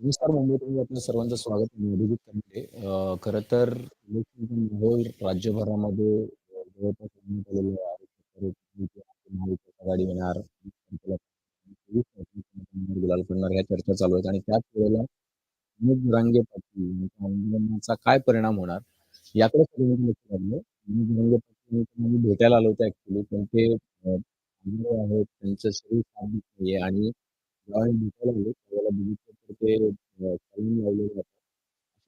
नमस्कार मुंबईतून आपल्या सर्वांचं स्वागत करते मी अभिजित अ, खरं तर राज्यभरामध्ये अ, जवळपास आहे. महाविकास आघाडी येणार, गुलाल पडणार ह्या चर्चा चालू आहेत. आणि त्याच वेळेला मनोज जरांगे पाटील यांच्या आंदोलनाचा काय परिणाम होणार याकडे सगळ्यांनी लक्ष लागलं. मनोज जरांगे पाटील यांना मी भेटायला आलो होतो ऍक्च्युली पण ते अ, आजारी आहेत. त्यांचं शरीर साथ देत नाहीये. आणि जेव्हा मी भेटायला त्यावेळेला बघितलं तर ते अ, सलाईन लावलेले आहेत.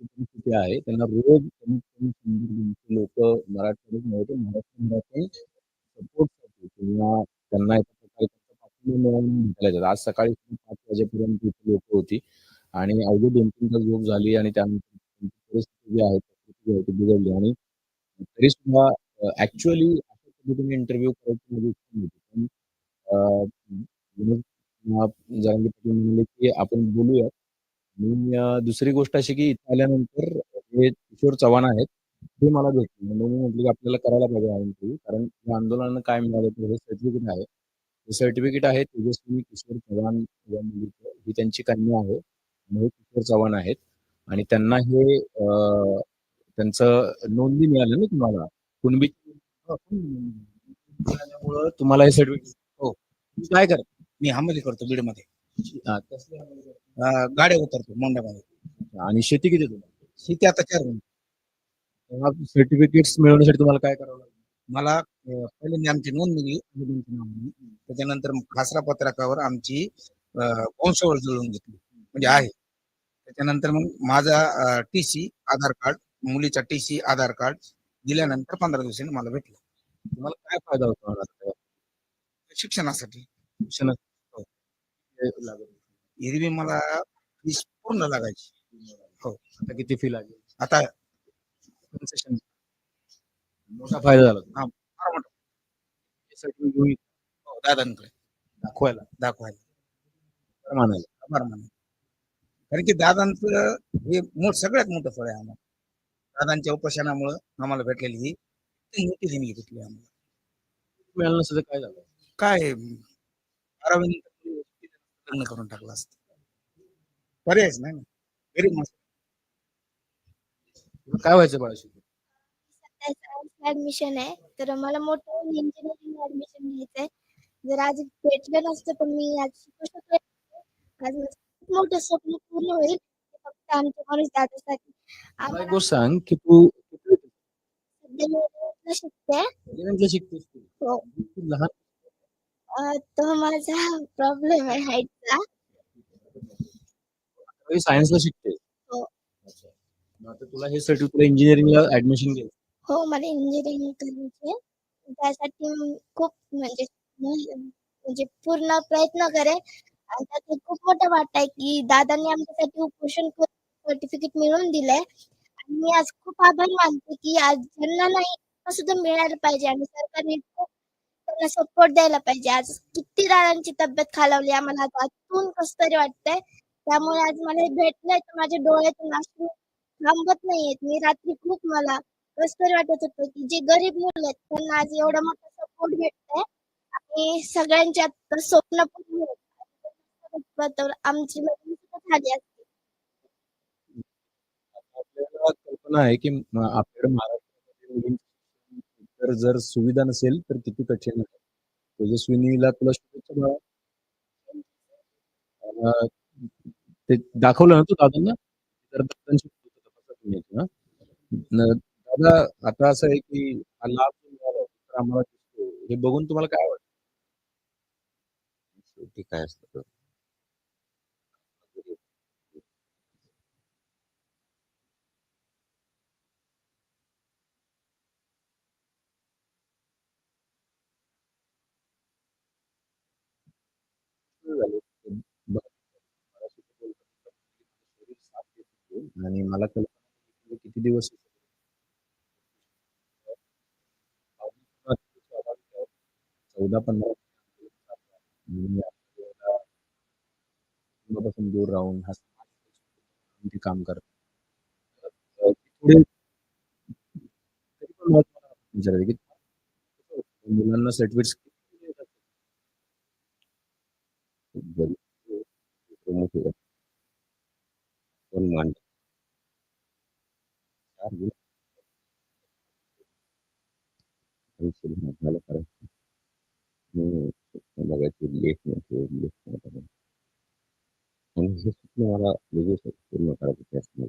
अशी परिस्थिती आहे. त्यांना रोज कमीत कमी 100-200 लोकं मराठवाड्यात नव्हे तर महाराष्ट्रभरातून सपोर्टसाठी किंवा त्यांना एका प्रकारे त्यांचा पाठिंबा मिळावा म्हणून भेटायला येतात. आज सकाळी 5 वाजेपर्यंत इथे लोकं होती आणि अवघी 2-3 तास झोप झाली आणि त्यानंतर त्यांची परिस्थिती जी आहे, प्रकृती जी आहे ती बिघडली आणि तरीसुद्धा अ, ॲक्चुअली अशा पद्धतीने इंटरव्ह्यू करायची माझी इच्छा नव्हती. पण अ, अ, जरांगे पाटील म्हणाले, की आपण बोलूया आणि अ, दुसरी गोष्ट अशी की इथे आल्यानंतर हे किशोर चव्हाण आहेत. ते मला भेटले. मग मी म्हटलं, की आपल्याला करायला पाहिजे हा इंटरव्ह्यू कारण या आंदोलनानं काय मिळालं तर हे सर्टिफिकेट आहे. हे सर्टिफिकेट आहे तेजस्विनी किशोर चव्हाण या मुलीचं. ही त्यांची कन्या आहे आणि हे किशोर चव्हाण आहेत आणि त्यांना हे अ, त्यांचं नोंदणी मिळाली ना तुम्हाला कुणबी मिळाल्यामुळं तुम्हाला हे सर्टिफिकेट हो. तुम्ही काय करता? मी हमाली करतो करता? अं, गाड्या उतरतो मोंड्यामध्ये आणि शेती किती तुम्हाला? शेती आता चार गुंठे. सर्टिफिकेट्स मिळवण्यासाठी तुम्हाला काय करावं लागेल? मला अं, पहिल्यांदा आमची नोंद निघली. त्याच्यानंतर खासरा पत्रकावर आमची अं, वंशावळ जुळवून घेतली म्हणजे आहे त्याच्यानंतर मग माझा टी सी आधार कार्ड मुलीचा टी सी आधार कार्ड दिल्यानंतर पंधरा दिवसांनी मला भेटलं तुम्हाला काय फायदा होतो? शिक्षणासाठी शिक्षणात लागत. एरवी मला फीस पूर्ण लागायची. हो आता किती फी लागेल? आता कन्सेशन मोठा फायदा झाला तुम्हाला. फार मोठं. हे हो, दादांकडे. दाखवायला. दाखवायला. मानायला. आभार कारण की दादांचं हे मोठ सगळ्यात मोठं फळ आहे आम्हाला. दादांच्या उपोषणामुळं आम्हाला भेटलेली ही ती मोठी देणगी भेटली आम्हाला. मिळालं नसतं तर काय झालं? काय? बारावी लग्न करून टाकलं असतं पर्यायच नाही ना गरीब माणसं काय व्हायचं बाळा शिकून? सध्या सायन्सला ऍडमिशन आहे तर मला मोठं इंजिनिअरिंग ऍडमिशन घ्यायचंय जर आज भेटलं नसतं पण मी आज शिकू शकले. आज मोठं स्वप्न पूर्ण होईल फक्त आमच्या कॉलेज दादासाठी गोष्ट सांग की तू? सध्या शिकते 11th ला शिकतेस तू. हो लहान तो माझा प्रॉब्लेम आहे हाईटचा सायन्सला शिकतेस. हो अच्छा. मग आता तुला हे सर्टिफिकेट इंजिनिअरिंगला ऍडमिशन घ्यायचं. हो मला इंजिनिअरिंग करायची आहे. त्यासाठी मी खूप म्हणजे म्हणजे पूर्ण प्रयत्न करेन आणि त्यात खूप मोठा वाटा आहे की दादांनी आमच्यासाठी उपोषण सर्टिफिकेट मिळवून दिलंय आणि मी आज खूप आभार मानते की आज ज्यांना नाही त्यांना सुद्धा मिळायला पाहिजे आणि सरकारने खूप त्यांना सपोर्ट द्यायला पाहिजे. आज किती दादांची तब्येत खालावली आम्हाला. आज आतून कसं तरी वाटतंय. त्यामुळे आज मला हे भेटलंय तर माझ्या डोळ्यातून अश्रू थांबत नाहीयेत. मी रात्री खूप मला कसं तरी वाटत होतं की जे गरीब मुलं आहेत त्यांना आज एवढा मोठा सपोर्ट भेटतोय. आणि सगळ्यांच्या आता स्वप्न पूर्ण आमची सुद्धा झाली असते. कल्पना आहे की आपल्याकडे महाराष्ट्रामध्ये तर जर सुविधा नसेल तर किती कठीण आहे. तेजस्विनीला तुला शुभेच्छा बाळा. अ, ते दाखवलं ना तू दादांना? तर दादांशी तपासा तुम्ही न दादा आता असं आहे की हा लाभ जो मिळाला तर आम्हाला दिसतो. हे बघून तुम्हाला काय वाटतं? शेवटी काय असतं झाले. शरीर साथ देत होते आणि मला कल्पना किती दिवस 14-15 कुटुंबापासून दूर राहून हा ते काम करत. मुलांना सर्टिफिकेट लेखण्याचे लेखनात आणि हे स्वप्न मला लगेच पूर्ण करायचं आहे असणार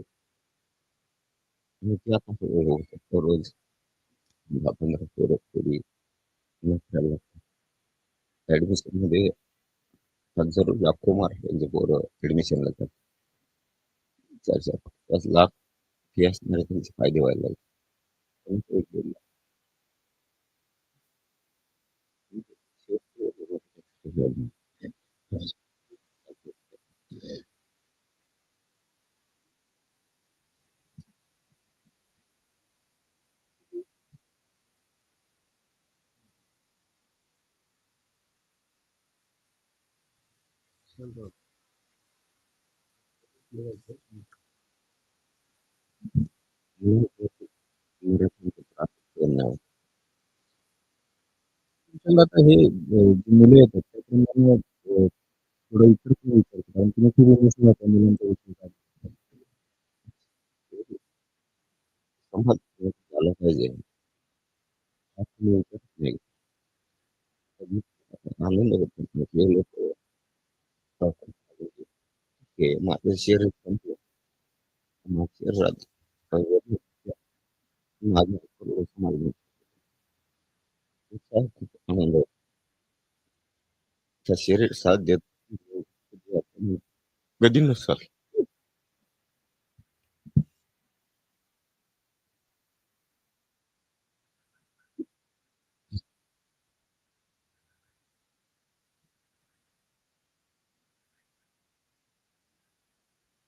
आणि ते आता सगळं होऊ शकतं रोज दहा पंधरा पोरं पोरी खेळायला लागतात ऍडमिशनमध्ये जरूर कुमार यांचे पोर ऍडमिशनला लागतात चार चार पाच पाच लाख फी असणारे त्यांचे फायदे व्हायला लागले पण ते एक दोन लाख. धन्यवाद त्याला आता हे अ, जी मुलं येतात त्याप्रमाणे अ, थोडं इतर पण विचारतो कारण तुम्ही खूप इमोशनल होता मुलांचा विषय काढला. समाज झाला पाहिजे. नाही. कधी आनंद होतो. म्हटले लोक माझं शरीर संपलं. माझ्या शरीरात काही माझं सर्व समाज नाही. त्याचा खूप आनंद होतो शरीर साथ देत कधी नसाल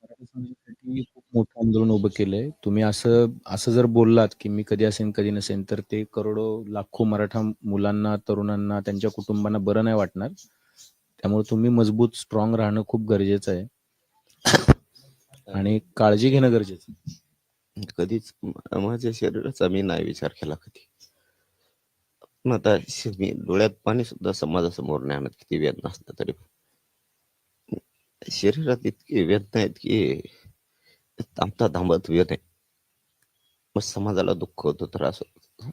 समाजासाठी खूप मोठं आंदोलन उभं केलंय. तुम्ही असं असं जर बोललात की मी कधी असेन कधी नसेन तर ते करोडो लाखो मराठा मुलांना तरुणांना त्यांच्या कुटुंबांना बरं नाही वाटणार. त्यामुळे तुम्ही मजबूत स्ट्रॉंग राहणं खूप गरजेचं आहे. आणि काळजी घेणं गरजेचं आहे. कधीच माझ्या शरीराचा मी नाही विचार केला कधी. आता मी डोळ्यात पाणी सुद्धा समाजासमोर नाही आणत किती वेदना असतात तरी शरीरात इतकी वेदना आहेत की थांबता थांबत वेद आहे मग समाजाला दुःख होतो त्रास होतो.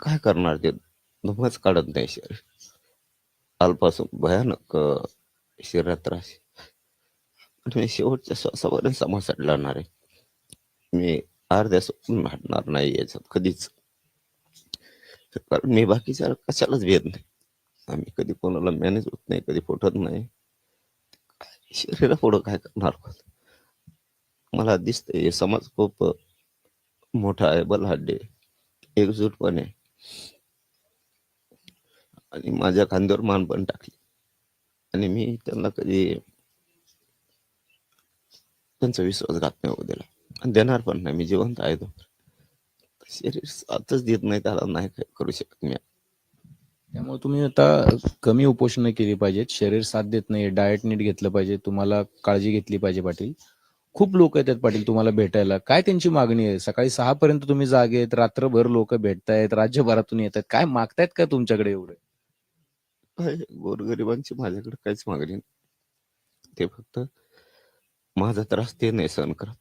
काय करणार ते? धुमच काढत नाही शरीर. कालपासून भयानक शरीरात त्रास आणि मी शेवटच्या श्वासापर्यंत समाजासाठी लढणार आहे मी अर्ध्या सोडून हटणार नाही याच्यात कधीच कारण मी बाकीच्या कशालाच भेद नाही आम्ही कधी कोणाला मॅनेज होत नाही कधी फुटत नाही शरीरा पुढं काय करणार मला दिसतंय हे समाज खूप मोठा आहे बलहाड्डे एकजूटपणे आहे. आणि माझ्या खांद्यावर मान पण टाकली. आणि मी त्यांना कधी त्यांचा विश्वासघात नाही होऊ दिला. आणि देणार पण नाही मी जिवंत आहे तो. शरीर साथच देत नाही त्याला नाही करू शकत मी. त्यामुळे तुम्ही आता कमी उपोषण केली पाहिजेत. शरीर साथ देत नाही डाएट नीट घेतलं पाहिजे तुम्हाला काळजी घेतली पाहिजे पाटील. खूप लोक येतात पाटील तुम्हाला भेटायला. काय त्यांची मागणी आहे? सकाळी सहा पर्यंत तुम्ही जागेत रात्रभर लोक भेटतायत राज्यभरातून येतात. काय मागतायत का तुमच्याकडे एवढे? काय गोरगरिबांची माझ्याकडे काहीच मागणी नाही. ते फक्त माझा त्रास ते नाही सहन करत.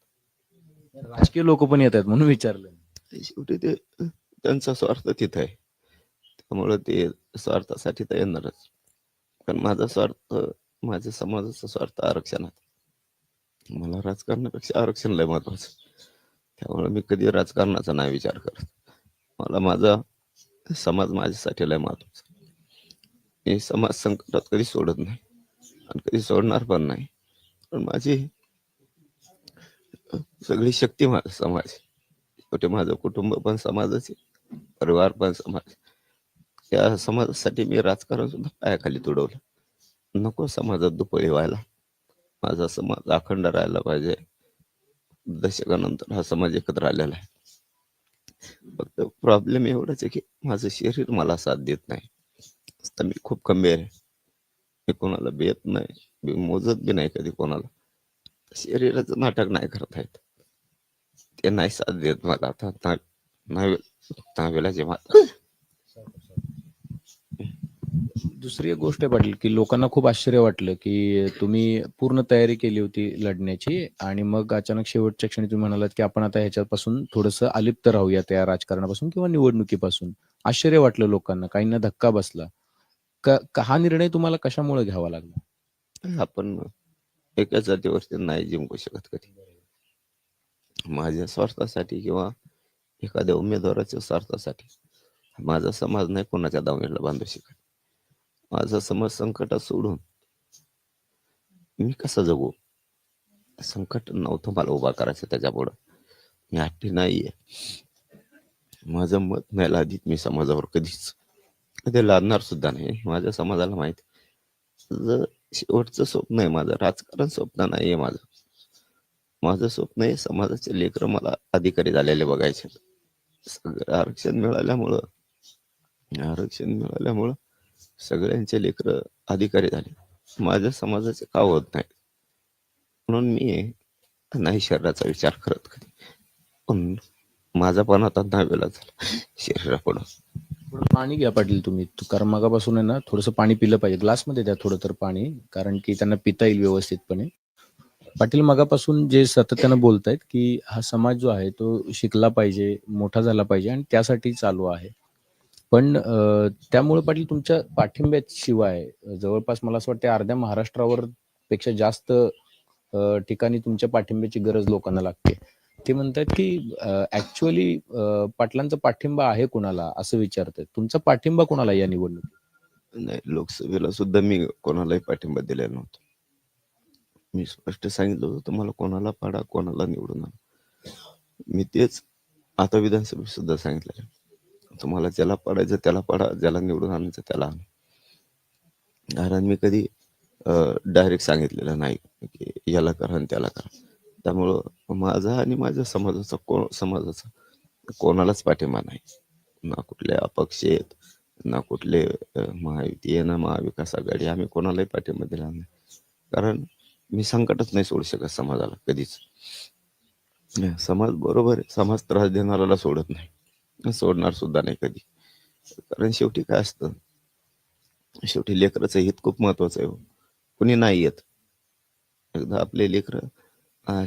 राजकीय लोक पण येतात म्हणून विचारलं ते शेवटी ते त्यांचा स्वार्थ तिथं आहे. त्यामुळे ते स्वार्थासाठी तर येणारच. पण माझा स्वार्थ माझ्या समाजाचा स्वार्थ आरक्षणात मला राजकारणापेक्षा आरक्षण लय महत्वाचं त्यामुळे मी कधी राजकारणाचा नाही विचार करत. मला माझा समाज माझ्यासाठी लय महत्त्वाचा मी समाज संकटात कधी सोडत नाही आणि कधी सोडणार पण नाही. पण माझी सगळी शक्ती माझा समाज आहे. शेवटी माझं कुटुंब पण समाजाचे परिवार पण समाज या समाजासाठी मी राजकारण सुद्धा पायाखाली तुडवलं. नको समाजात दुपळी व्हायला. माझा समाज अखंड राहायला पाहिजे. दशकानंतर हा समाज एकत्र आलेला आहे. फक्त प्रॉब्लेम एवढाच आहे की माझं शरीर मला साथ देत नाही. आता मी खूप कमी आहे मी कोणाला बेत नाही मी मोजत बी नाही कधी कोणाला शरीराचं नाटक नाही करता येत ते नाही साथ देत मला आता नाही नावेलाचे दुसरी एक गोष्ट पाटील की लोकांना खूप आश्चर्य वाटलं की तुम्ही पूर्ण तयारी केली होती लढण्याची आणि मग अचानक शेवटच्या क्षणी तुम्ही म्हणालात की आपण आता ह्याच्यापासून थोडस अलिप्त राहूया त्या राजकारणापासून किंवा निवडणुकीपासून. आश्चर्य वाटलं लोकांना काहींना धक्का बसला. का हा निर्णय तुम्हाला कशामुळे घ्यावा लागला? आपण एका जातीवरती नाही जिंकू शकत कधी. माझ्या स्वार्थासाठी किंवा एखाद्या उमेदवाराच्या स्वार्थासाठी माझा समाज नाही कोणाच्या दावणीला बांधू शकत. माझा समाज संकटात सोडून मी कसं जगू? संकट नव्हतं मला उभा करायचं त्याच्या पुढं मी हट्टी नाहीये. माझं मत नाही लादित मी समाजावर कधीच. ते लादणार सुद्धा नाही. माझ्या समाजाला माहीत जर शेवटचं स्वप्न आहे माझं. राजकारण स्वप्न नाहीये माझं. माझं स्वप्न आहे समाजाचे लेकर मला अधिकारी झालेले बघायचे. सगळं आरक्षण मिळाल्यामुळं आरक्षण मिळाल्यामुळं सगळ्यांचे लेकर अधिकारी झाले. माझ्या समाजाचे का होत नाही म्हणून मी नाही शरीराचा विचार करत कधी. पण माझा पण आता दहावेला झाला. शरीराकडून थोडं पाणी घ्या पाटील तुम्ही. कारण मगापासून आहे ना थोडंसं पाणी पिलं पाहिजे. ग्लासमध्ये द्या थोडं तर पाणी कारण की त्यांना पिता येईल व्यवस्थितपणे. पाटील मगापासून जे सातत्यानं बोलतायत की हा समाज जो आहे तो शिकला पाहिजे मोठा झाला पाहिजे आणि त्यासाठी चालू आहे. पण त्यामुळे पाटील तुमच्या पाठिंब्याशिवाय जवळपास मला असं वाटतं अर्ध्या महाराष्ट्रावर पेक्षा जास्त ठिकाणी तुमच्या पाठिंब्याची गरज लोकांना लागते. ते म्हणतात की ऍक्च्युअली पाटलांचा पाठिंबा आहे कुणाला असं विचारतात तुमचा पाठिंबा कुणाला या निवडणुकीत? नाही लोकसभेला सुद्धा मी कोणालाही पाठिंबा दिलेला नव्हता. मी स्पष्ट सांगितलं होतं तुम्हाला कोणाला पाडा कोणाला निवडून मी तेच आता विधानसभेत सुद्धा सांगितलं. आहे. तुम्हाला ज्याला पाडायचं त्याला पाडा ज्याला निवडून आणायचं त्याला आण. कारण मी कधी डायरेक्ट सांगितलेलं नाही की याला करा आणि त्याला करा. त्यामुळं माझा आणि माझ्या समाजाचा को समाजाचा कोणालाच पाठिंबा नाही. ना कुठले अपक्ष आहेत ना कुठले महायुती आहे ना महाविकास आघाडी आम्ही कोणालाही पाठिंबा दिला नाही. कारण मी संकटच नाही सोडू शकत समाजाला कधीच. समाज बरोबर आहे समाज त्रास देणाऱ्याला सोडत नाही. सोडणार सुद्धा नाही कधी. कारण शेवटी काय असतं शेवटी लेकराचं हित खूप महत्वाचं आहे हो. कुणी नाही येत. एकदा आपले लेकरं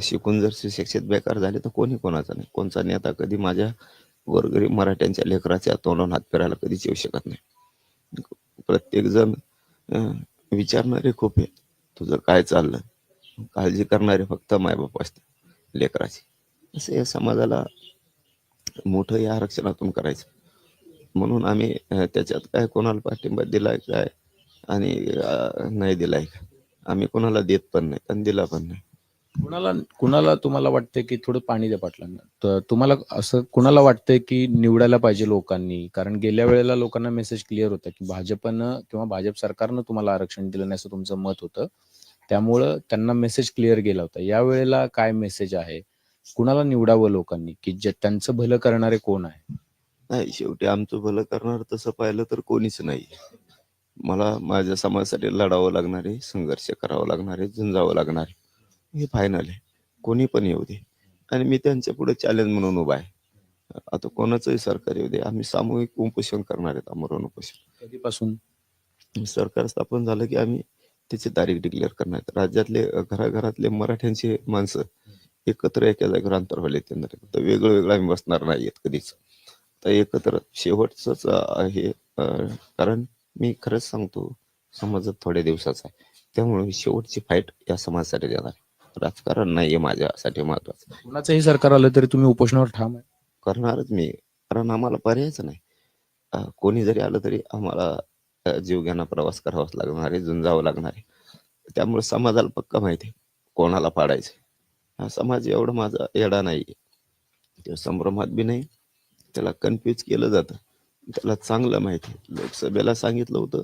शिकून जर सुशिक्षित बेकार झाले तर कोणी कोणाचा नाही. कोणचा नेता कधी माझ्या गोरगरीब मराठ्यांच्या लेकराच्या तोंडावर हात फिरायला कधीच येऊ शकत नाही. प्रत्येक जण विचारणारे खूप आहे तुझं काय चाललं काळजी करणारे फक्त मायबाप असते लेकराची. असं या समाजाला मोठं या आरक्षणातून करायचं. म्हणून आम्ही त्याच्यात काय कोणाला पाठिंबा दिलाय काय आणि नाही दिलाय का? आम्ही कोणाला देत पण नाही आणि दिला पण नाही. कुणाला कुणाला तुम्हाला वाटतंय की थोडं पाणी द्या पाटलांना? तर तुम्हाला असं कुणाला वाटतंय की निवडायला पाहिजे लोकांनी? कारण गेल्या वेळेला लोकांना मेसेज क्लिअर होता की भाजपनं किंवा भाजप सरकारनं तुम्हाला आरक्षण दिलं नाही असं तुमचं मत होतं. त्यामुळं त्यांना मेसेज क्लिअर गेला होता. या वेळेला काय मेसेज आहे? कुणाला निवडावं लोकांनी? की जे त्यांचं भलं करणारे कोण आहे? नाही शेवटी आमचं भलं करणार तसं पाहिलं तर कोणीच नाही. मला माझ्या समाजासाठी लढावं लागणार आहे संघर्ष करावा लागणार आहे झुंजावं लागणार आहे. हे फायनल आहे. कोणी पण येऊ दे. आणि मी त्यांच्या पुढे चॅलेंज म्हणून उभा आहे. आता कोणाचंही सरकार येऊ दे. आम्ही सामूहिक उपोषण करणार आहेत आमरण उपोषण. कधीपासून? सरकार स्थापन झालं की आम्ही त्याची तारीख डिक्लेअर करणार आहेत. राज्यातले घराघरातले मराठ्यांचे माणसं एकत्र एका जागेवर अंतर व्हायला येणार. तर वेगळं वेगळं आम्ही बसणार नाहीयेत कधीच. तर एकत्र शेवटच आहे अ, कारण मी खरंच सांगतो समाजात थोड्या दिवसाचा आहे. त्यामुळे शेवटची फाईट या समाजासाठी देणार आहे. राजकारण नाहीये माझ्यासाठी महत्वाचं. कुणाचंही सरकार आलं तरी तुम्ही उपोषणावर ठाम आहे. करणारच मी. कारण आम्हाला पर्यायच नाही. कोणी जरी आलं तरी आम्हाला जीवघेणा प्रवास करावाच लागणार आहे झुंजावं लागणार आहे. त्यामुळे समाजाला पक्का माहिती आहे कोणाला पाडायचं हा समाज एवढा माझा येडा नाही. तो संभ्रमात बी नाही. त्याला कन्फ्यूज केलं जातं. त्याला चांगलं माहिती लोकसभेला सांगितलं होतं.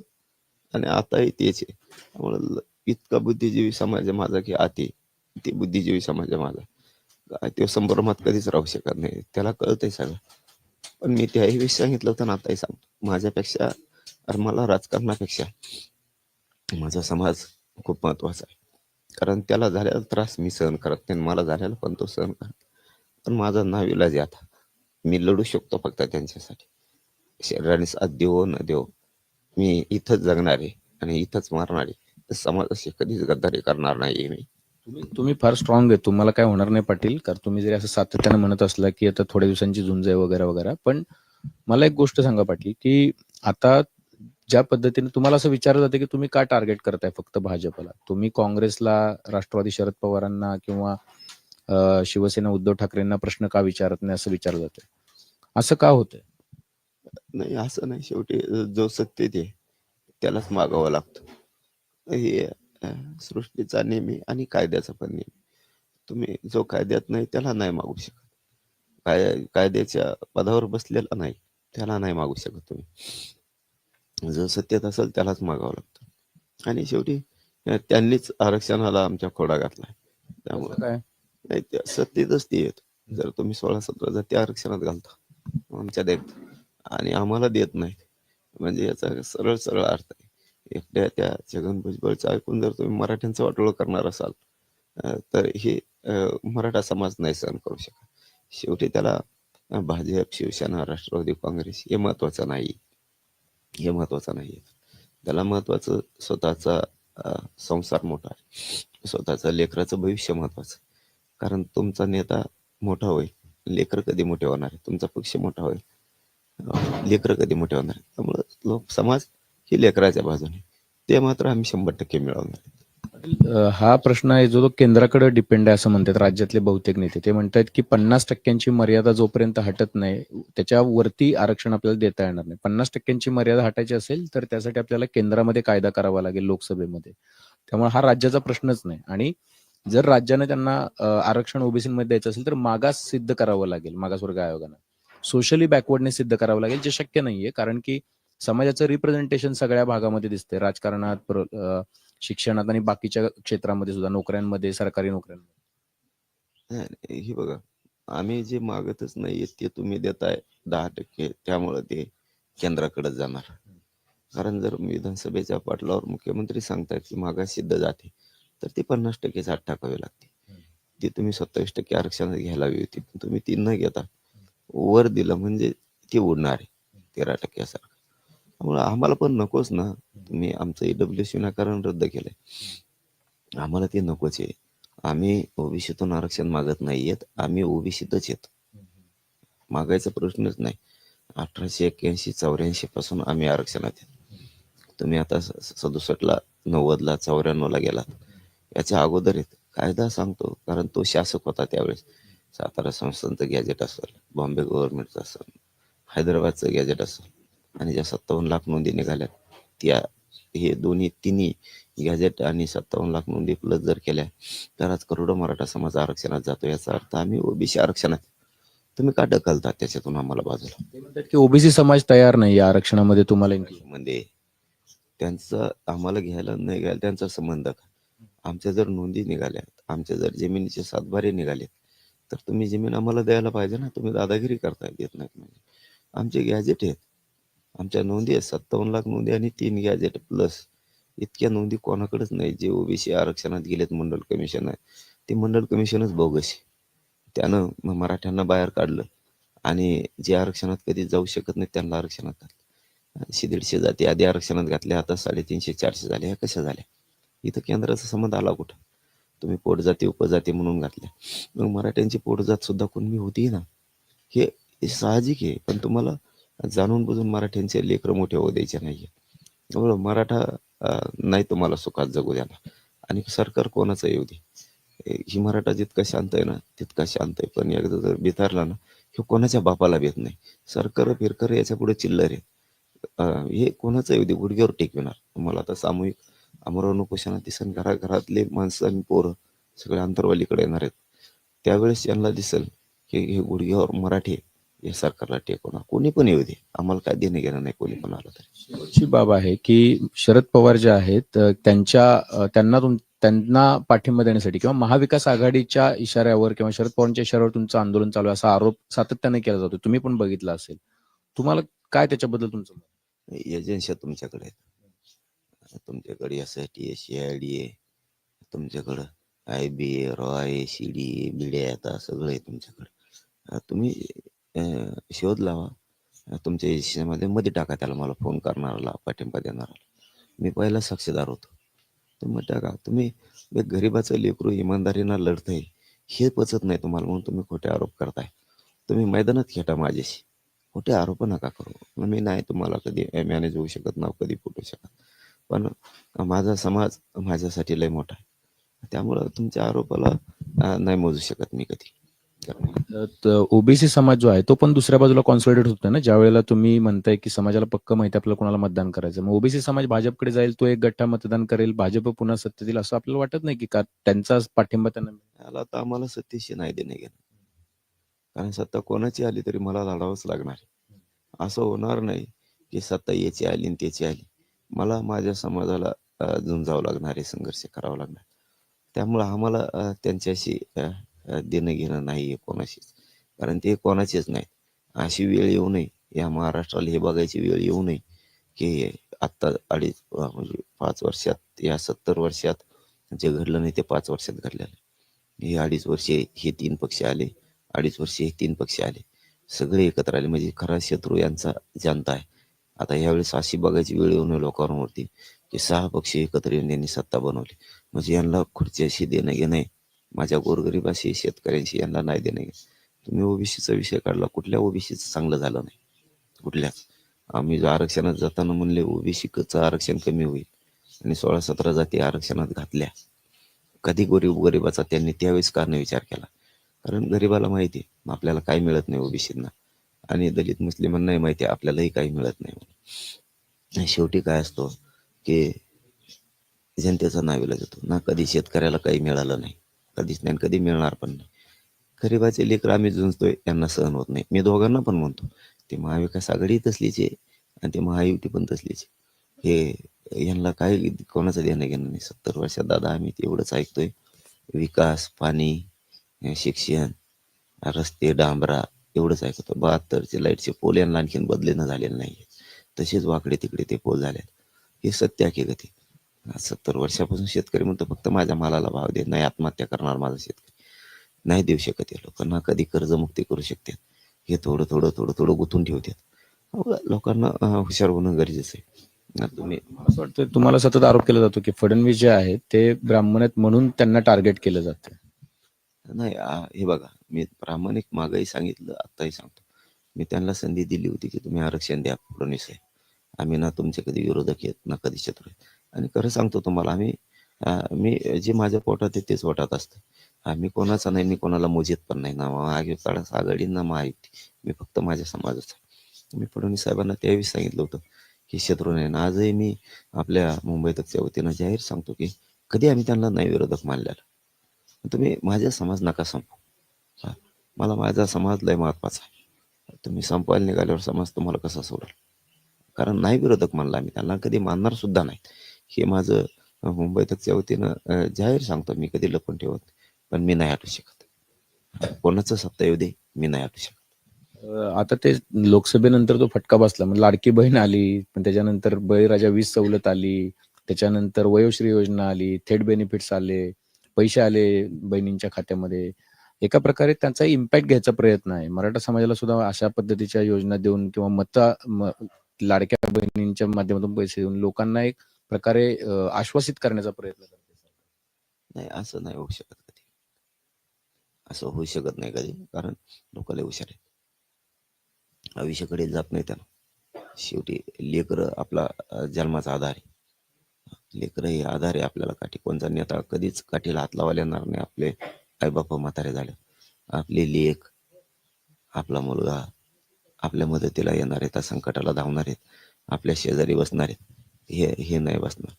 आणि आताही तेच आहे. त्यामुळे इतका बुद्धिजीवी समाज आहे माझा की आती ते बुद्धिजीवी समाज आहे माझा तो संभ्रमात कधीच राहू शकत नाही. त्याला कळतंय सगळं. पण मी त्याही सांगितलं होतं ना आताही सांगतो माझ्यापेक्षा अरे मला राजकारणापेक्षा माझा समाज खूप महत्त्वाचा आहे. कारण त्याला झालेला त्रास मी सहन करत नाही मला झालेला पण तो सहन करत पण माझा नाविलाज आहे आता. मी लढू शकतो फक्त त्यांच्यासाठी. शरीराने साथ देवो न देव. मी इथंच जगणार आहे आणि इथंच मारणार आहे. समाजाशी कधीच गद्दारी करणार नाही मी. तुम्ही? तुम्ही फार स्ट्रॉंग आहे. तुम्हाला काय होणार नाही पाटील. कारण तुम्ही जरी असं सातत्याने म्हणत असला की आता थोड्या दिवसांची झुंज आहे वगैरे वगैरे. पण मला एक गोष्ट सांगा पाटील की आता ज्या पद्धतीने तुम्हाला असं विचारलं जातं की तुम्ही का टार्गेट करताय फक्त भाजपला? तुम्ही काँग्रेसला राष्ट्रवादी शरद पवारांना किंवा शिवसेना उद्धव ठाकरेंना प्रश्न का विचारत नाही असं विचारलं जातं असं का होतंय? नाही असं नाही. शेवटी जो सत्तेत आहे त्यालाच मागावं लागतं. हे अ, सृष्टीचा नेहमी आणि कायद्याचा पण नेहमी. तुम्ही जो कायद्यात नाही त्याला नाही मागू शकत. काय कायद्याच्या पदावर बसलेला नाही त्याला नाही मागू शकत तुम्ही. जो सत्तेत असेल त्यालाच मागावं लागतं. आणि शेवटी त्यांनीच आरक्षणाला आमच्या खोडा घातलाय. त्यामुळे नाही त्या सत्तेतच ते येत जर तुम्ही सोळा सतरा जाती आरक्षणात घालता आमच्या देत. आणि आम्हाला देत नाहीत. म्हणजे याचा सरळ सरळ अर्थ आहे. एकट्या त्या छगन भुजबळचं ऐकून जर तुम्ही मराठ्यांचं वाटोळं करणार असाल तर हे मराठा समाज नाही सहन करू शकत. शेवटी त्याला भाजप शिवसेना राष्ट्रवादी काँग्रेस हे महत्वाचं नाही. हे महत्वाचं नाही. त्याला महत्वाचं स्वतःचा संसार मोठा आहे. स्वतःचं लेकराचं भविष्य महत्वाचं कारण तुमचा नेता मोठा होईल. लेकर कधी मोठे होणार आहे? तुमचा पक्ष मोठा होईल. लेकर कधी मोठे होणार आहे? त्यामुळं लोक समाज ही लेकराच्या बाजूने. ते मात्र आम्ही शंभर टक्के मिळवणार. हा प्रश्न आहे जो तो केंद्राकडे डिपेंड आहे असं म्हणतात राज्यातले बहुतेक नेते. ते म्हणतात की पन्नास टक्क्यांची मर्यादा जोपर्यंत हटत नाही त्याच्यावरती आरक्षण आपल्याला देता येणार नाही. पन्नास टक्क्यांची मर्यादा हटायची असेल तर त्यासाठी आपल्याला केंद्रामध्ये कायदा करावा लागेल लोकसभेमध्ये. त्यामुळे हा राज्याचा प्रश्नच नाही. आणि जर राज्याने त्यांना आरक्षण ओबीसी मध्ये द्यायचं असेल तर मागास सिद्ध करावं लागेल मागासवर्ग आयोगानं. सोशली बॅकवर्डने सिद्ध करावं लागेल जे शक्य नाहीये. कारण की समाजाचं रिप्रेझेंटेशन सगळ्या भागामध्ये दिसते राजकारणात शिक्षणात आणि बाकीच्या क्षेत्रामध्ये सुद्धा नोकऱ्यांमध्ये सरकारी नोकऱ्यांमध्ये. हे बघा आम्ही जे मागतच नाहीये ते तुम्ही देताय दहा टक्के त्यामुळे ते केंद्राकडे जाणार. कारण जर विधानसभेच्या पाटलावर मुख्यमंत्री सांगतात की मागास सिद्ध जाते तर ती पन्नास टक्के आत टाकावी लागते ती तुम्ही सत्तावीस टक्के आरक्षणात घ्यायला हवी होती पण तुम्ही ती न घेता वर दिलं म्हणजे ती उडणार आहे. तेरा टक्क्यासारखं त्यामुळे आम्हाला पण नकोच ना. तुम्ही आमचं ईडब्ल्यू सी नाकारण रद्द केलंय. आम्हाला ते नकोच आहे. आम्ही ओबीसीतून आरक्षण मागत नाहीयेत. आम्ही ओबीसीतच येत मागायचा प्रश्नच नाही. अठराशे एक्क्याऐंशी चौऱ्याऐंशी पासून आम्ही आरक्षणात येत तुम्ही आता सदुसष्टला नव्वदला चौऱ्याण्णवला गेलात. याच्या अगोदर येत कायदा सांगतो. कारण तो शासक होता त्यावेळेस. सातारा संस्थांचं गॅजेट असेल बॉम्बे गव्हर्नमेंटचं असेल हैदराबादचं गॅजेट असेल. आणि ज्या सत्तावन्न लाख नोंदी निघाल्या त्या हे दोन्ही तिन्ही गॅजेट आणि सत्तावन्न लाख नोंदी प्लस जर केल्या तर आज करोडो मराठा समाज आरक्षणात जातो याचा अर्थ आम्ही ओबीसी आरक्षणात. तुम्ही का ढकलता त्याच्यातून आम्हाला बाजूला? की ओबीसी समाज तयार नाही या आरक्षणामध्ये तुम्हाला. मध्ये त्यांचं आम्हाला घ्यायला नाही घ्यायला त्यांचा संबंध का? आमच्या जर नोंदी निघाल्यात आमच्या जर जमिनीचे सातबारे निघाले तर तुम्ही जमीन आम्हाला द्यायला पाहिजे ना? तुम्ही दादागिरी करताय देत नाहीत म्हणजे. आमचे गॅजेट आहेत. आमच्या नोंदी आहेत. सत्तावन्न लाख नोंदी आणि तीन गॅजेट प्लस इतक्या नोंदी कोणाकडेच नाही. जे ओबीसी आरक्षणात गेलेत मंडळ कमिशन आहे. ते मंडळ कमिशनच बोगस आहे. त्यानं मग मराठ्यांना बाहेर काढलं. आणि जे आरक्षणात कधी जाऊ शकत नाही त्यांना आरक्षणात घातलं. शे दीडशे जाती आधी आरक्षणात घातल्या आता साडेतीनशे चारशे झाल्या ह्या कशा झाल्या? इथं केंद्राचा संबंध आला कुठं? तुम्ही पोटजाती उपजाती म्हणून घातल्या. मग मराठ्यांची पोटजात सुद्धा कोणी होती ना? हे हे साहजिक आहे. पण तुम्हाला जाणून बुजून मराठ्यांचे लेकरं मोठे होऊ द्यायचे नाहीये. त्यामुळं मराठा नाही तुम्हाला सुखात जगू द्याला आणि सरकार कोणाचं येऊ दे? ही मराठा जितका शांत आहे ना तितका शांत आहे. पण एकदा जर बिथारला ना हे कोणाच्या बापाला भेट नाही. सरकार फिरकर याच्यापुढे चिल्लर आहे. हे कोणाचं येऊ दे? गुडघ्यावर टेकविणार. तुम्हाला आता सामूहिक अमरावती उपोषणात दिसन घराघरातले माणसं आणि पोरं सगळे आंतरवालीकडे येणार आहेत. त्यावेळेस यांना दिसेल की हे गुडघ्यावर मराठी हे सरकारला टेकवणार कोणी पण येऊ दे. आम्हाला काय देणं घेणं नाही कोणी पण आलं तरी बाब आहे की शरद पवार जे आहेत त्यांच्या त्यांना तुम त्यांना पाठिंबा देण्यासाठी किंवा महाविकास आघाडीच्या इशाऱ्यावर किंवा शरद पवारांच्या इशाऱ्यावर तुमचं आंदोलन चालू आहे असा आरोप सातत्याने केला जातो. तुम्ही पण बघितला असेल. तुम्हाला काय त्याच्याबद्दल तुमचं मत? एजन्स्या तुमच्याकडे आहेत. तुमच्याकडे S I T C I D आहे तुमच्याकडं आय बी ए रॉय सी डी बिड्या आता सगळं आहे तुमच्याकडे. तुम्ही शोध लावा तुमच्या एजन्सीमध्ये मध्ये टाका त्याला मला फोन करणाराला पाठिंबा देणारा मी पहिला साक्षीदार होतो. तुम्ही टाका. तुम्ही एक गरीबाचं लेकरू इमानदारीनं लढतंय हे पचत नाही तुम्हाला म्हणून तुम्ही खोटे आरोप करताय. तुम्ही मैदानात खेटा माझ्याशी. खोटे आरोप नका करू. मग मी नाही तुम्हाला कधी मॅनेज होऊ शकत ना कधी फुटू शकत. पण माझा समाज माझ्यासाठी लय मोठा आहे. त्यामुळं तुमच्या आरोपाला नाही मोजू शकत मी कधी. ओबीसी समाज जो आहे तो पण दुसऱ्या बाजूला कॉन्सोलिडेट होतोय ना? ज्या वेळेला तुम्ही म्हणताय की समाजाला पक्क माहिती आपल्याला कोणाला मतदान करायचं मग ओबीसी समाज भाजपकडे जाईल तो एक गठ्ठा मतदान करेल भाजप पुन्हा सत्तेत येईल असं आपल्याला वाटत नाही की का त्यांचा पाठिंबा त्यांना मिळेल? तर आम्हाला सत्तेशी नाही देणे घेणं कारण सत्ता कोणाची आली तरी मला लढावंच लागणार असं होणार नाही की सत्ता याची आली आणि त्याची आली. मला माझ्या समाजाला झुंजावं लागणार आहे संघर्ष करावा लागणार. त्यामुळं आम्हाला त्यांच्याशी देणं घेणं नाही आहे कोणाशीच. कारण ते कोणाचेच नाहीत. अशी वेळ येऊ नये. या महाराष्ट्राला हे बघायची वेळ येऊ नये की आत्ता अडीच म्हणजे पाच वर्षात या सत्तर वर्षात जे घडलं नाही ते पाच वर्षात घडलेलं हे अडीच वर्षे हे तीन पक्ष आले. अडीच वर्षे हे तीन पक्ष आले. सगळे एकत्र आले. म्हणजे खरा शत्रू यांचा जनता आहे. आता यावेळेस अशी बघायची वेळ येऊन लोकांवरती की सहा पक्ष एकत्र येऊन यांनी सत्ता बनवली. म्हणजे यांना खुर्ची अशी देणं घेणं माझ्या गोरगरिबाशी शेतकऱ्यांशी यांना नाही देणे. तुम्ही ओबीसीचा विषय काढला कुठल्या ओबीसीचं चांगलं झालं नाही? कुठल्याच आम्ही आरक्षणात जाताना म्हणले ओबीसीचं आरक्षण कमी होईल. आणि सोळा सतरा जाती आरक्षणात घातल्या. कधी गरीब गरिबाचा त्यांनी त्यावेळेस का नाही विचार केला. कारण गरिबाला माहिती आहे आपल्याला काय मिळत नाही ओबीसींना. आणि दलित मुस्लिमांनाही माहिती आहे आपल्यालाही काही मिळत नाही शेवटी काय असतो की जनतेचा नाविला जातो ना कधी शेतकऱ्याला काही मिळालं नाही. कधीच नाही कधी मिळणार पण नाही. गरिबाचे लेकर आम्ही झुंजतोय यांना सहन होत नाही. मी दोघांना पण म्हणतो ते महाविकास आघाडी तसलीचे आणि ते महायुती पण तसलीचे हे यांना काही कोणाचं देणं घेणं नाही. सत्तर वर्षात दादा आम्ही तेवढंच ऐकतोय. विकास पाणी शिक्षण रस्ते डांबरा एवढंच ऐकतो बहात्तरचे लाईटचे पोल यांना आणखीन बदलेनं झालेले नाही तसेच वाकडे तिकडे ते पोल झालेत. हे सत्य हकीकत आहे. सत्तर वर्षापासून शेतकरी म्हणतो फक्त माझ्या मालाला भाव दे नाही आत्महत्या करणार माझा शेतकरी. नाही देऊ शकत हे लोकांना कधी कर्जमुक्ती करू शकतात. हे थोडं थोडं थोडं थोडं गुंतून ठेवतात. अहो, लोकांना हुशार होणं गरजेचं आहे. तुम्ही मला असं वाटतं तुम्हाला सतत आरोप केला जातो की फडणवीस जे आहेत ते ब्राह्मण आहेत म्हणून त्यांना टार्गेट केलं जातं. नाही हे बघा मी प्रामाणिक मागही सांगितलं आत्ताही सांगतो. मी त्यांना संधी दिली होती की तुम्ही आरक्षण द्या फडणवीस आहे आम्ही ना तुमचे कधी विरोधक आहेत ना कधी शत्रू आहेत. आणि खरं सांगतो तुम्हाला आम्ही मी जे माझ्या पोटात आहे तेच वाटत असतं. आम्ही कोणाचा नाही मी कोणाला मोजित पण नाही. ना महाविकास आघाडी ना महायुती मी फक्त माझ्या समाजाचा मी फडणवीस साहेबांना त्यावेळी सांगितलं होतं की शत्रू नाही ना आजही मी आपल्या मुंबई तकच्या वतीनं जाहीर सांगतो की कधी आम्ही त्यांना नाही विरोधक मानलेला. तुम्ही माझा समाज नका संपू मला माझा समाज लय महत्त्वाचा आहे. तुम्ही संपवायला निघाल्यावर समाज तुम्हाला कसा सोडेल? कारण नाही विरोधक मानला आम्ही. त्यांना कधी मानणार सुद्धा नाहीत. हे माझं अं, मुंबई वतीनं जाहीर सांगतो मी कधी लपून ठेवत पण मी नाही हटू शकत. कोणाचं सत्ता येऊ दे मी नाही हटू शकत. आता ते लोकसभेनंतर तो फटका बसला. म्हणजे लाडकी बहीण आली पण त्याच्यानंतर बळीराजा वीज सवलत आली. त्याच्यानंतर वयोश्री योजना आली थेट बेनिफिट्स आले पैसे आले बहिणींच्या खात्यामध्ये. एका प्रकारे त्यांचा इम्पॅक्ट घ्यायचा प्रयत्न आहे. मराठा समाजाला सुद्धा अशा पद्धतीच्या योजना देऊन किंवा मता लाडक्या बहिणींच्या माध्यमातून पैसे देऊन लोकांना एक प्रकारे आश्वासित करण्याचा प्रयत्न करते नाही असं नाही होऊ शकत कधी. असं होऊ शकत नाही कधी कारण लोकांना हुशार आहेत. आयुष्याकडे जात नाही त्यांना. शेवटी लेकर आपला जन्माचा आधार आहे. लेकर हे आधार आहे आपल्याला काठी. कोणता नेता कधीच काठीला हात लावायला येणार नाही. आपले आईबापा म्हातारे झाले. आपले लेख आपला मुलगा आपल्या मदतीला येणार आहेत संकटाला धावणार आहेत. आपल्या शेजारी बसणार आहेत. हे हे नाही बसणार.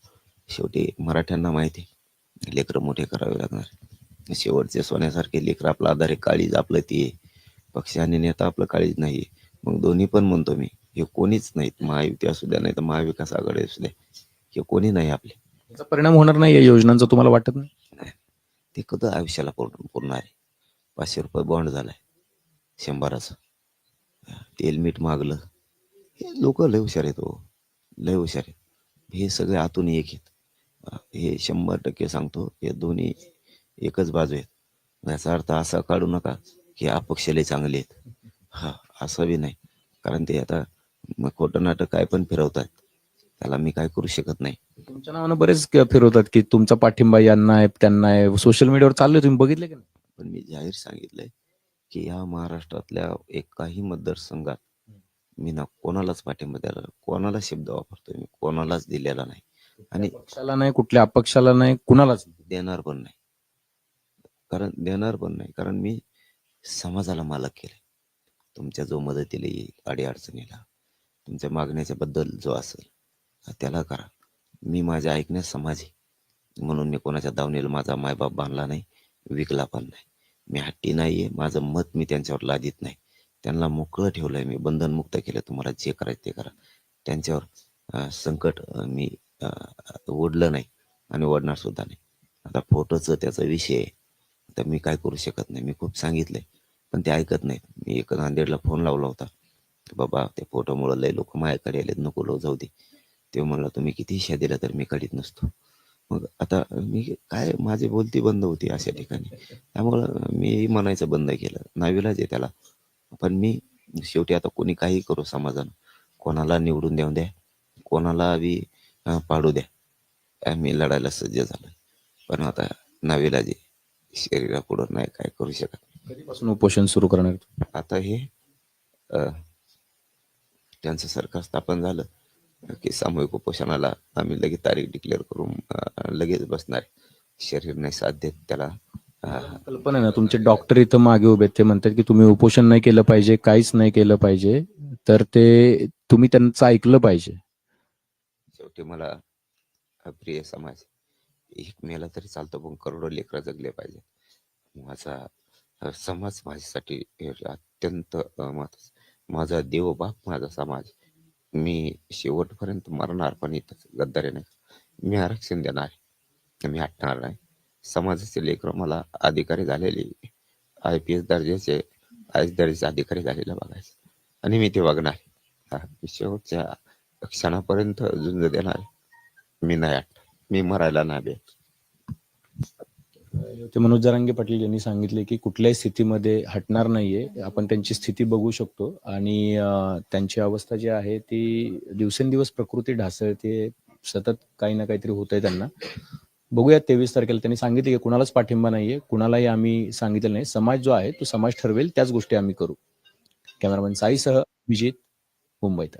शेवटी मराठ्यांना माहिती आहे. लेकरं मोठे करावे लागणार. शेवटचे सोन्यासारखे लेकरं आपला आधार आहे काळीज आपलं ती आहे. पक्ष आणि नेता आपलं काळीज नाही मग दोन्ही पण म्हणतो मी हे कोणीच नाहीत. महायुती असू द्या नाही तर महाविकास आघाडी असू द्या. हे कोणी नाही आपले. त्याचा परिणाम होणार नाही या योजनांचा तुम्हाला वाटत नाही? ते कधी आयुष्याला पूर्ण आहे? पाचशे रुपये बॉन्ड झालाय. शंभराचं. तेल मीठ मागलं. हे लोक लय हुशार आहेत हो. लय हुशार आहेत. हे सगळे आतून एक आहेत. हे शंभर टक्के सांगतो हे दोन्ही एकच बाजू आहेत. याचा अर्थ असा काढू नका की अपक्ष लय चांगले आहेत. हा असं बी नाही. कारण ते आता खोटं नाटक काय पण फिरवतात त्याला मी काय करू शकत नाही. तुमच्या नावानं बरेच फिरवतात की तुमचा पाठिंबा यांना आहे त्यांना आहे. सोशल मीडियावर चाललंय तुम्ही बघितले की नाही? पण मी जाहीर सांगितलंय की या महाराष्ट्रातल्या एकाही मतदारसंघात मी ना कोणालाच पाठिंबा द्यायला कोणाला शब्द वापरतोय मी कोणालाच दिलेला नाही. आणि पक्षाला नाही कुठल्या अपक्षाला नाही कुणालाच नाही. देणार पण नाही. कारण देणार पण नाही. कारण मी समाजाला मालक केले तुमच्या जो मदतीला येईल अडीअडचणीला तुमच्या मागण्याच्या बद्दल जो असेल त्याला करा. मी माझ्या ऐकण्यास समाज आहे. म्हणून मी कोणाच्या दावणीला माझा मायबाप बांधला नाही विकला पण नाही. मी हट्टी नाही आहे माझं मत मी त्यांच्यावर लादित नाही. त्यांना मोकळं ठेवलंय मी. बंधनमुक्त केलं. तुम्हाला जे करायचं ते करा. त्यांच्यावर संकट मी ओढलं नाही आणि ओढणार सुद्धा नाही. आता फोटोचं त्याचा विषय आहे. तर मी काय करू शकत नाही. मी खूप सांगितलंय पण ते ऐकत नाही मी एक नांदेडला फोन लावला होता. बाबा ते फोटोमुळे लय लोक माझ्याकडे आलेत. नको लो जाऊ दे. ते म्हणलं तुम्ही किती हिशा दिला तर मी काढीत नसतो. मग आता मी काय माझी बोलती बंद होती अशा ठिकाणी. त्यामुळं मी म्हणायचं बंद केलं. नावीलाच आहे त्याला. पण मी शेवटी आता कोणी काही करू समाजानं? कोणाला निवडून देऊ द्या. कोणाला बी पाडू द्या. मी लढायला सज्ज झालोय. पण आता नाविलाज आहे शरीरापुढं नाही काय करू शकत. कधीपासून उपोषण सुरू करणार? आता हे अ, त्यांचं सरकार स्थापन झालं की सामूहिक उपोषणाला आम्ही लगेच तारीख डिक्लेअर करून लगेच बसणार. शरीर नाही देत त्याला. कल्पना आहे ना तुमचे डॉक्टर इथं मागे उभे आहेत. ते म्हणतात की तुम्ही उपोषण नाही केलं पाहिजे काहीच नाही केलं पाहिजे तर ते तुम्ही त्यांचं ऐकलं पाहिजे. शेवटी मला अ, प्रिय समाज एक मेला तरी चालतो पण करोडो लेकरं जगले पाहिजे. माझा अ, समाज माझ्यासाठी अत्यंत अ, महत्वाचं. माझा देव बाप माझा समाज. मी शेवटपर्यंत मरणार पण इथंच गद्दारी नाही मी आरक्षण देणार आहे. मी हटणार नाही. समाजाचे लेकर मला अधिकारी झालेले. आय पी एस दर्जाचे आय एस दर्जाचे अधिकारी झालेले बघायचे. आणि मी ते बघणार. आहे. शेवटच्या क्षणापर्यंत झुंज देणार. मी नाही आठ. मी मरायला नाही बे ते मनोज जरांगे पाटील यांनी सांगितले की कुठल्याही स्थितीमध्ये हटणार नाहीये. आपण त्यांची स्थिती बघू शकतो. आणि त्यांची अवस्था जी आहे ती दिवसेंदिवस प्रकृती ढासळते. सतत काही ना काहीतरी होत आहे त्यांना. बघूया तेवीस तारखेला त्यांनी सांगितले की कुणालाच पाठिंबा नाहीये कुणालाही आम्ही सांगितलं नाही. समाज जो आहे तो समाज ठरवेल त्याच गोष्टी आम्ही करू. कॅमेरामॅन साईसह विजित मुंबईत.